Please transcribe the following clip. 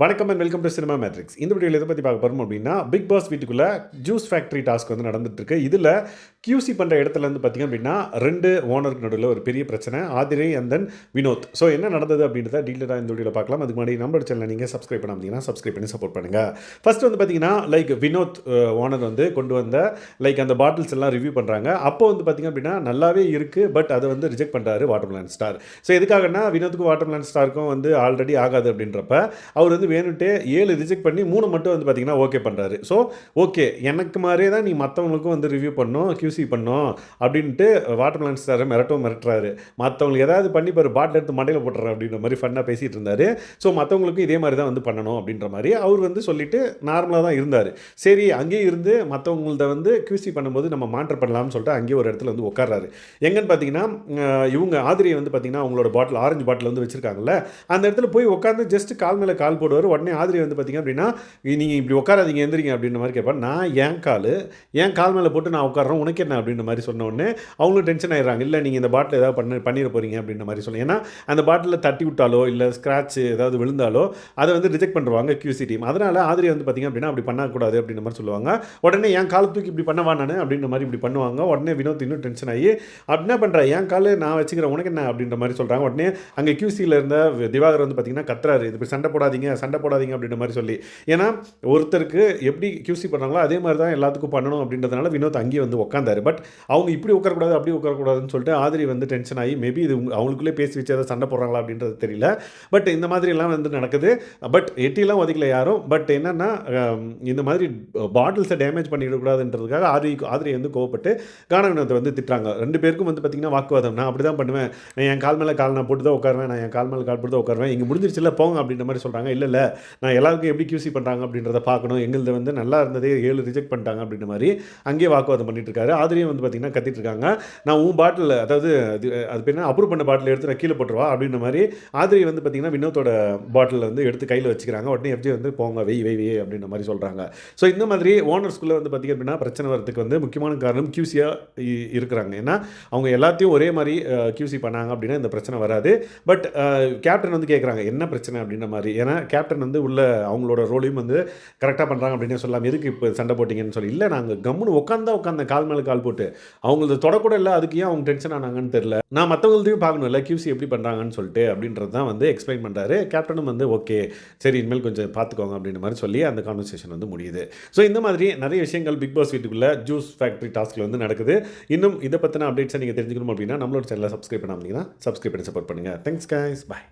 வணக்கம் and welcome to Cinema Matrix இந்த வீடியோவில் எதை பற்றி பார்க்க போகிறோம் அப்படின்னா பிக் பாஸ் வீட்டுக்குள்ளே ஜூஸ் ஃபேக்ட்ரி டாஸ்க் வந்து நடந்துட்டுருக்கு. இதில் கியூசி பண்ணுற இடத்துல வந்து பார்த்திங்க அப்படின்னா ரெண்டு ஓனருக்கு நடுவில் ஒரு பெரிய பிரச்சனை Aathirai and then Vinod. So என்ன நடந்தது அப்படின்றத டீட்டெயிலாக இந்த வீடியோவில் பார்க்கலாம். அதுக்கு முன்னாடி நம்ம சேனல் நீங்கள் சப்ஸ்கிரைப் பண்ணாமீங்கன்னா சப்ஸ்கிரைப் பண்ணி சப்போர்ட் பண்ணுங்கள் ஃபஸ்ட் வந்து பார்த்தீங்கன்னா லைக் வினோத் ஓனர் வந்து கொண்டு வந்த லைக் அந்த பாட்டில்ஸ் எல்லாம் ரிவ்யூ பண்ணுறாங்க அப்போ வந்து பார்த்திங்க அப்படின்னா நல்லாவே இருக்குது பட் அதை வந்து ரிஜெக்ட் பண்ணுறாரு வாட்டர் வாட்டர்மெலன் ஸ்டார் ஸோ எதுக்காகனா வினோத்துக்கும் வாட்டர்மெலன் ஸ்டாருக்கும் வந்து ஆல்ரெடி ஆகாது அப்படின்றப்ப அவர் வந்து வேணுட்டே ஏழு ரிஜெக்ட் பண்ணி மூணு மட்டும் வந்து பார்த்தீங்கன்னா ஓகே பண்ணுறாரு ஸோ ஓகே எனக்கு மாதிரியே தான் நீ மற்றவங்களுக்கும் வந்து ரிவ்யூ பண்ணும் கியூசி பண்ணோம் அப்படின்ட்டு வாட்டர்மெலன் சார் மிரட்டும் மிரட்டுறாரு. மற்றவங்களுக்கு ஏதாவது பண்ணி பாரு பாட்டில் எடுத்து மண்டையில் போட்டுறேன் அப்படின்ற மாதிரி ஃபன்னாக பேசிகிட்டு இருந்தார். ஸோ மற்றவங்களுக்கும் இதே மாதிரி தான் வந்து பண்ணணும் அப்படின்ற மாதிரி அவர் வந்து சொல்லிட்டு நார்மலாக தான் இருந்தார். சரி அங்கேயே இருந்து மற்றவங்கள்த வந்து கியூசி பண்ணும்போது நம்ம மாண்டர் பண்ணலாம்னு சொல்லிட்டு அங்கேயே ஒரு இடத்துல வந்து உட்கார்றாரு எங்கன்னு பார்த்தீங்கன்னா இவங்க ஆதிரியை வந்து பார்த்தீங்கன்னா அவங்களோட பாட்டில் ஆரஞ்சு பாட்டில் வந்து வச்சுருக்காங்கல்ல அந்த இடத்துல போய் உட்காந்து ஜஸ்ட் கால் மேலே கால் போடுவார். உடனே ஆதிரி வந்து பார்த்தீங்க அப்படின்னா நீங்கள் இப்படி உட்காராதீங்க எந்திரிங்க அப்படின்ற மாதிரி கேட்பார் நான் என் கால் என் கால் மேலே போட்டு நான் உட்காடுறேன் உனக்கு என்ன அப்படின்ற மாதிரி சொன்ன உடனே அவங்களும் டென்ஷன் ஆயிடுறாங்க. இல்லை நீங்கள் இந்த பாட்டில் ஏதாவது பண்ண பண்ணிட போகிறீங்க அப்படின்ற மாதிரி சொல்லி. ஏன்னா அந்த பாட்டிலில் தட்டி விட்டாலோ இல்லை ஸ்க்ராட்ச் ஏதாவது விழுந்தாலோ அதை வந்து ரிஜெக்ட் பண்ணுவாங்க கியூசி டீம் அதனால் ஆதிரி வந்து பார்த்தீங்க அப்படின்னா அப்படி பண்ணக்கூடாது அப்படின்ற மாதிரி சொல்லுவாங்க. உடனே என் காலை தூக்கி இப்படி பண்ணவா நான்? அப்படின்ற மாதிரி இப்படி பண்ணுவாங்க. உடனே வினோத் இன்னும் டென்ஷன் ஆகி அப்படி என்ன பண்ணுற என் காலு நான் வச்சுக்கிறேன் உனக்கு என்ன? அப்படின்ற மாதிரி சொல்கிறாங்க உடனே அங்கே கியூசியில் இருந்த திவாகர் வந்து பார்த்தீங்கன்னா கத்துறாரு. இது இப்படி சண்டை போடாதீங்க சண்டை போடாதீங்க அப்படின்ற மாதிரி சொல்லி. ஏன்னா ஒருத்தருக்கு எப்படி கியூசி பண்ணாங்களோ அதே மாதிரி தான் எல்லாத்துக்கும் பண்ணணும் அப்படின்றதுனால வினோத் அங்கேயே வந்து உட்காந்தாரு பட் அவங்க இப்படி உட்காரக்கூடாது அப்படி உட்காரக்கூடாதுன்னு சொல்லிட்டு ஆதிரி வந்து டென்ஷன் ஆகி மேபி இது அவங்களுக்குள்ளே பேசி வச்சு ஏதாவது சண்டை போடுறாங்களா அப்படின்றது தெரியல. பட் இந்த மாதிரிலாம் வந்து நடக்குது. பட் எட்டிலாம் ஒதுக்கல யாரும். பட் என்னென்னா இந்த மாதிரி பாட்டில்ஸை டேமேஜ் பண்ணிடக்கூடாதுன்றதுக்காக ஆதிரி ஆதிரி வந்து கோவப்பட்டு கானகனத்தை வந்து திட்டுறாங்க. ரெண்டு பேருக்கும் வந்து பார்த்தீங்கன்னா வாக்குவாதம். நான் அப்படி தான் பண்ணுவேன். நான் என் கால் மேலே கால் நான் போட்டு தான் உட்காருவேன். நான் என் கால் மேலே கால் போட்டு தான் உட்காருவேன். இங்கே முடிஞ்சிருச்சுல போங்க அப்படின்ற மாதிரி சொல்கிறாங்க இல்லை இல்லை நான் எல்லாருக்கும் எப்படி கியூசி பண்ணுறாங்க அப்படின்றத பார்க்கணும். எங்களுது வந்து நல்லா இருந்ததே ஏழு ரிஜெக்ட் பண்ணிட்டாங்க அப்படின்ற மாதிரி அங்கேயே வாக்குவாதம் பண்ணிட்டு இருக்காரு. ஆதிரியும் வந்து பார்த்தீங்கன்னா கத்திட்டு இருக்காங்க. நான் உன் பாட்டில் அதாவது அது அது பேர் என்ன? அப்ரூவ் பண்ண பாட்டில் எடுத்து நான் கீழே போட்டுருவா அப்படின்ற மாதிரி ஆதிரி வந்து பார்த்தீங்கன்னா வினோத்தோட பாட்டில் வந்து எடுத்து கையில் வச்சுக்கிறாங்க. உடனே எஃப்ஜி வந்து போங்க வெய் வெய் வெய் அப்படின்ற மாதிரி சொல்கிறாங்க ஸோ இந்த மாதிரி ஓனர்ஸ்குள்ளே வந்து பார்த்திங்க அப்படின்னா பிரச்சனை வரதுக்கு வந்து முக்கியமான காரணம் கியூசியாக இருக்கிறாங்க. ஏன்னா அவங்க எல்லாத்தையும் ஒரே மாதிரி கியூசி பண்ணாங்க அப்படின்னா இந்த பிரச்சனை வராது. பட் கேப்டன் வந்து கேட்குறாங்க என்ன பிரச்சனை அப்படின்ற மாதிரி? ஏன்னா கேப்டன் வந்து உள்ள அவங்களோட ரோலையும் வந்து கரெக்டாக பண்ணுறாங்க அப்படின்னு சொல்லலாம் எதுக்கு இப்போ சண்டை போட்டிங்கன்னு சொல்லி இல்லை நாங்கள் கம்முன்னு உட்காந்தா உட்காந்த கால் மேலே கால் போட்டு. அவங்களது தொடக்கூட இல்லை அதுக்கு ஏன் அவங்க டென்ஷன் ஆனாங்கன்னு தெரியல. நான் மற்றவங்கள்தையும் பார்க்கணும் இல்லை கியூசி எப்படி பண்ணுறாங்கன்னு சொல்லிட்டு அப்படின்றது தான் வந்து எக்ஸ்பிளைன் பண்ணுறாரு கேப்டனும் வந்து ஓகே சரி இனிமேல் கொஞ்சம் பார்த்துக்கோங்க அப்படின்ற மாதிரி சொல்லி அந்த கான்வர்சேஷன் வந்து முடியுது. ஸோ இந்த மாதிரி நிறைய விஷயங்கள் பிக் பாஸ் வீட்டுக்குள்ளே ஜூஸ் ஃபேக்ட்ரி டாஸ்கில் வந்து நடக்குது. இன்னும் இதை பற்றின அப்டேட்ஸை நீங்கள் தெரிஞ்சுக்கணும் அப்படின்னா நம்மளோட சேனலை சப்ஸ்கிரைப் பண்ணாமல் சப்ஸ்கிரைப் பண்ணி சப்போர்ட் பண்ணுங்கள் தேங்க்ஸ் கைஸ் பாய்